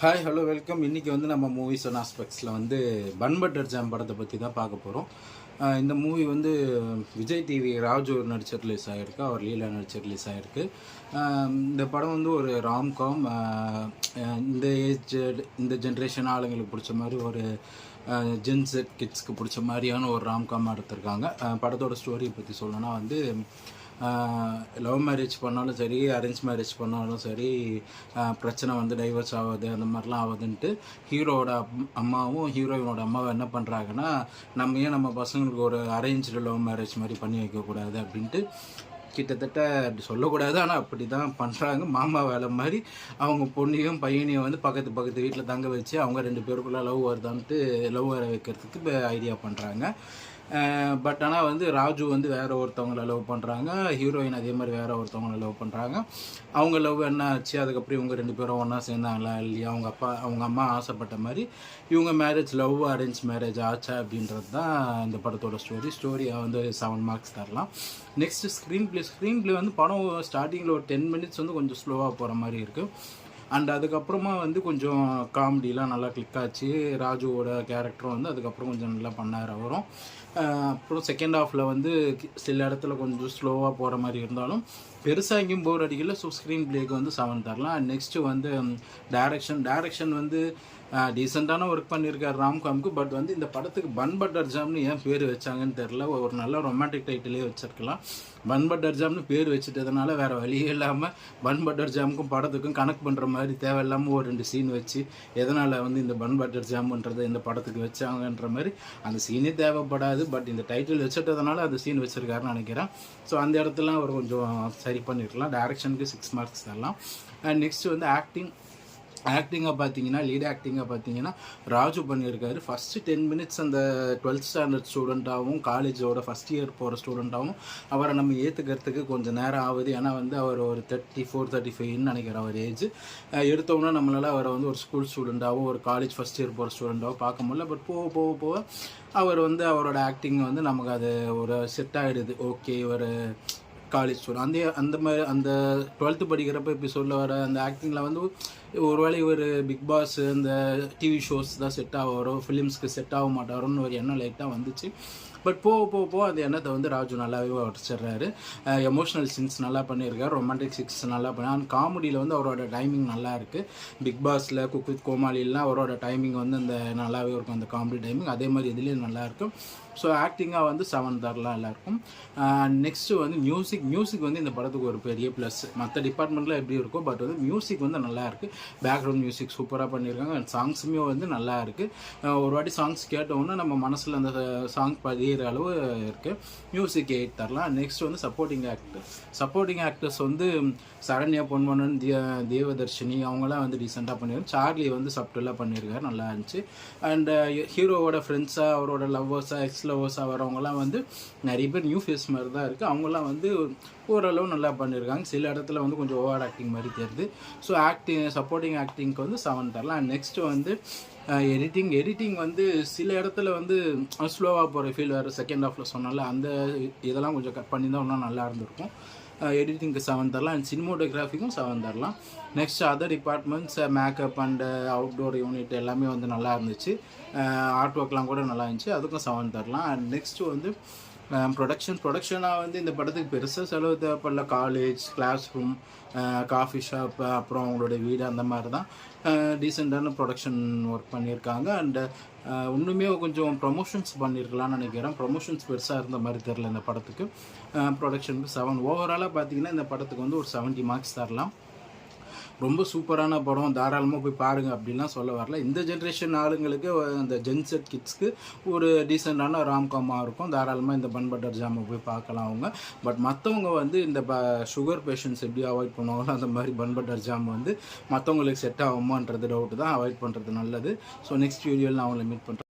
Hi hello welcome இன்றைக்கி வந்து நம்ம மூவிஸ் ஒன் ஆஸ்பெக்ட்ஸில் வந்து பன் பட்டர் ஜாம் படத்தை பற்றி தான் பார்க்க போகிறோம் இந்த மூவி வந்து விஜய் டிவி ராஜு நடிச்ச ரிலீஸ் ஆகிருக்கு அவர் லீலா நடிச்ச ரிலீஸ் ஆகிருக்கு இந்த படம் வந்து ஒரு ராம்காம் இந்த ஏஜ் இந்த ஜென்ரேஷன் ஆளுங்களுக்கு பிடிச்ச மாதிரி ஒரு ஜென்செட் கிட்ஸ்க்கு பிடிச்ச மாதிரியான ஒரு ராம்காம் எடுத்திருக்காங்க. படத்தோட ஸ்டோரியை பற்றி சொல்லணும்னா வந்து லவ் மேரேஜ் பண்ணாலும் சரி அரேஞ்ச் மேரேஜ் பண்ணாலும் சரி பிரச்சனை வந்து டைவர்ஸ் ஆகுது அந்த மாதிரிலாம் ஆகுதுன்ட்டு ஹீரோவோட அம்மாவும் ஹீரோயினோட அம்மாவும் என்ன பண்ணுறாங்கன்னா நம்ம ஏன் நம்ம பசங்களுக்கு ஒரு அரேஞ்சு லவ் மேரேஜ் மாதிரி பண்ணி வைக்கக்கூடாது அப்படின்ட்டு கிட்டத்தட்ட அப்படி சொல்லக்கூடாது. ஆனால் அப்படி தான் பண்ணுறாங்க மாமா வேலை மாதிரி அவங்க பொண்ணையும் பையனையும் வந்து பக்கத்து பக்கத்து வீட்டில் தங்க வச்சு அவங்க ரெண்டு பேருக்குள்ள லவ் வருதான்ட்டு லவ் வர வைக்கிறதுக்கு இப்போ ஐடியா பண்ணுறாங்க பட் ஆனால் வந்து ராஜு வந்து வேற ஒருத்தவங்கள லவ் பண்ணுறாங்க ஹீரோயின் அதே மாதிரி வேற ஒருத்தவங்கள லவ் பண்ணுறாங்க அவங்க லவ் என்ன ஆச்சு? அதுக்கப்புறம் இவங்க ரெண்டு பேரும் ஒன்றா சேர்ந்தாங்களா இல்லையா? அவங்க அப்பா அவங்க அம்மா ஆசைப்பட்ட மாதிரி இவங்க மேரேஜ் லவ் அரேஞ்ச் மேரேஜ் ஆச்சா அப்படின்றது தான் இந்த படத்தோட ஸ்டோரி ஸ்டோரியை வந்து செவன் மார்க்ஸ் தரலாம். Next screenplay screenplay வந்து படம் ஸ்டார்டிங்கில் ஒரு டென் மினிட்ஸ் வந்து கொஞ்சம் ஸ்லோவாக போகிற மாதிரி இருக்குது அண்ட் அதுக்கப்புறமா வந்து கொஞ்சம் காமெடிலாம் நல்லா கிளிக் ஆச்சு. ராஜுவோட கேரக்டரும் வந்து அதுக்கப்புறம் கொஞ்சம் நல்லா பண்ணார் அவரும். அப்புறம் செகண்ட் ஹாஃபில் வந்து சில இடத்துல கொஞ்சம் ஸ்லோவாக போகிற மாதிரி இருந்தாலும் பெருசாக எங்கேயும் போர் அடிக்கல. ஸோ ஸ்க்ரீன் பிளேக்கு வந்து செவன் தரலாம். அண்ட் நெக்ஸ்ட்டு வந்து டேரக்ஷன் டேரக்ஷன் வந்து டீசெண்டான ஒர்க் பண்ணியிருக்காரு ராம்காம்க்கு. பட் வந்து இந்த படத்துக்கு பன் பட்டர் ஜாம்னு ஏன் பேர் வச்சாங்கன்னு தெரில ஒரு நல்ல ரொமான்டிக் டைட்டிலே வச்சிருக்கலாம். பன் பட்டர் ஜாம்னு பேர் வச்சுட்டதுனால வேறு வழியே இல்லாமல் பன் பட்டர் ஜாமுக்கும் படத்துக்கும் கனெக்ட் பண்ணுற மாதிரி தேவையில்லாமல் ஒரு ரெண்டு சீன் வச்சு எதனால் வந்து இந்த பன் பட்டர் ஜாம்ன்றதை இந்த படத்துக்கு வச்சாங்கன்ற மாதிரி அந்த சீனே தேவைப்படாது. பட் இந்த டைட்டில் வச்சுட்டதுனால அந்த சீன் வச்சுருக்காருன்னு நினைக்கிறேன். ஸோ அந்த இடத்துல அவர் கொஞ்சம் சரி பண்ணிருக்கலாம். டேரக்ஷனுக்கு சிக்ஸ் மார்க்ஸ் தரலாம். அண்ட் நெக்ஸ்ட் வந்து ஆக்டிங் ஆக்டிங்காக பார்த்தீங்கன்னா லீட் ஆக்டிங்காக பார்த்தீங்கன்னா ராஜு பண்ணியிருக்காரு. ஃபஸ்ட்டு டென் மினிட்ஸ் அந்த டுவெல்த் ஸ்டாண்டர்ட் ஸ்டூடெண்ட்டாகவும் காலேஜோட ஃபஸ்ட் இயர் போகிற ஸ்டூடெண்ட்டாகவும் அவரை நம்ம ஏற்றுக்கிறதுக்கு கொஞ்சம் நேரம் ஆகுது. ஏன்னா வந்து அவர் ஒரு தேர்ட்டி ஃபோர் தேர்ட்டி ஃபைவ்னு நினைக்கிறேன் அவர் ஏஜ் எடுத்தோம்னா நம்மளால் அவரை வந்து ஒரு ஸ்கூல் ஸ்டூடெண்ட்டாகவும் ஒரு காலேஜ் ஃபஸ்ட் இயர் போகிற ஸ்டூடெண்ட்டாகவும் பார்க்க முடியல. பட் போக போக போக அவர் வந்து அவரோட ஆக்டிங் வந்து நமக்கு அது ஒரு செட் ஆகிடுது ஓகே ஒரு காலேஜ் ஸ்டூடெண்ட் அந்த அந்த மாதிரி அந்த டுவெல்த்து படிக்கிறப்ப இப்போ சொல்ல வர அந்த ஆக்டிங்கில் வந்து ஒருவேளை இவர் பிக் பாஸ் இந்த டிவி ஷோஸ் தான் செட் ஆகாரோ ஃபிலிம்ஸ்க்கு செட் ஆக மாட்டாரோன்னு ஒரு எண்ணம் லைட்டாக வந்துச்சு. பட் போக போக போக அந்த எண்ணத்தை வந்து ராஜு நல்லாவே உடச்சிடுறாரு. எமோஷனல் சீன்ஸ் நல்லா பண்ணியிருக்காரு ரொமான்டிக் சீன்ஸ் நல்லா பண்ணி அண்ட் காமெடியில் வந்து அவரோட டைமிங் நல்லா இருக்குது பிக் பாஸில் குக் வித் கோமாளிலாம் அவரோட டைமிங் வந்து அந்த நல்லாவே இருக்கும் அந்த காமெடி டைமிங் அதே மாதிரி இதுலேயும் நல்லா இருக்கும். ஸோ ஆக்டிங்காக வந்து செவன் தரலாம் எல்லாருக்கும். நெக்ஸ்ட்டு வந்து மியூசிக் மியூசிக் வந்து இந்த படத்துக்கு ஒரு பெரிய ப்ளஸ் மற்ற டிபார்ட்மெண்ட்டில் எப்படி இருக்கோ பட் வந்து மியூசிக் வந்து நல்லா இருக்குது பேக்ரவுண்ட் மியூசிக் சூப்பராக பண்ணியிருக்காங்க அண்ட் சாங்ஸுமே வந்து நல்லா இருக்குது ஒரு வாட்டி சாங்ஸ் கேட்டோன்னா நம்ம மனசில் அந்த சாங் பதிகிற அளவு இருக்குது மியூசிக் எயிட் தரலாம். நெக்ஸ்ட் வந்து சப்போர்ட்டிங் ஆக்டர் சப்போர்ட்டிங் ஆக்டர்ஸ் வந்து சரண்யா பொன்மனன் திய தேவதர்ஷினி அவங்களாம் வந்து ரீசெண்டாக பண்ணியிருக்காங்க சார்லி வந்து சப்டலாக பண்ணியிருக்காரு நல்லா இருந்துச்சு. அண்ட் ஹீரோவோட ஃப்ரெண்ட்ஸாக அவரோட லவ்வர்ஸாக எக்ஸ் லவ்வர்ஸாக வரவங்களாம் வந்து நிறைய பேர் நியூ ஃபேஸ் மாதிரி தான் இருக்குது அவங்களாம் வந்து ஓரளவு நல்லா பண்ணியிருக்காங்க. சில இடத்துல வந்து கொஞ்சம் ஓவர் ஆக்டிங் மாதிரி தெரியுது. ஸோ ஆக்டிங் சப்போர்ட்டிங் ஆக்டிங்க்கு வந்து செவன் தரலாம். அண்ட் நெக்ஸ்ட்டு வந்து எடிட்டிங் எடிட்டிங் வந்து சில இடத்துல வந்து ஸ்லோவாக போகிற ஃபீல் வேறு செகண்ட் ஹாஃபில் சொன்னால அந்த இதெல்லாம் கொஞ்சம் கட் பண்ணி தான் இன்னும் நல்லா இருந்திருக்கும். எடிட்டிங்க்கு செவன் தரலாம். அண்ட் சினிமோட்டோகிராஃபிக்கும் செவன் தரலாம். Next other departments makeup and outdoor unit எல்லாமே வந்து நல்லா இருந்துச்சு. ஆர்ட் ஒர்க்லாம் கூட நல்லா இருந்துச்சு. அதுக்கும் செவன் தரலாம். அண்ட் நெக்ஸ்ட்டு வந்து ப்ரொடக்ஷன் ப்ரொடக்ஷனாக வந்து இந்த படத்துக்கு பெருசாக செலவு தேவைப்படல. College class room coffee shop அப்புறம் அவங்களோட வீடு அந்த மாதிரி தான் டீசெண்டான ப்ரொடக்ஷன் ஒர்க் பண்ணியிருக்காங்க. அண்டு இன்னுமே கொஞ்சம் ப்ரொமோஷன்ஸ் பண்ணியிருக்கலாம்னு நினைக்கிறேன். ப்ரொமோஷன்ஸ் பெருசாக இருந்த மாதிரி தெரில இந்த படத்துக்கு. ப்ரொடக்ஷனுக்கு செவன் ஓவராலாக பார்த்தீங்கன்னா இந்த படத்துக்கு வந்து ஒரு செவன்ட்டி மார்க்ஸ் தரலாம். ரொம்ப சூப்பரான படம் தாராளமாக போய் பாருங்கள் அப்படின்லாம் சொல்ல வரல. இந்த ஜென்ரேஷன் ஆளுங்களுக்கு அந்த ஜென்செட் கிட்ஸ்க்கு ஒரு டீசெண்டான ராம்காமாக இருக்கும். தாராளமாக இந்த பன் பட்டர் ஜாமை போய் பார்க்கலாம் அவங்க. பட் மற்றவங்க வந்து இந்த ப சுகர் பேஷண்ட்ஸ் எப்படி அவாய்ட் பண்ணுவாங்களோ அந்த மாதிரி பன் பட்டர் ஜாம் வந்து மற்றவங்களுக்கு செட் ஆகுமான்றது டவுட்டு தான். அவாய்ட் பண்ணுறது நல்லது. ஸோ நெக்ஸ்ட் வீடியோவில் நான் அவங்களை மீட் பண்ணுறேன்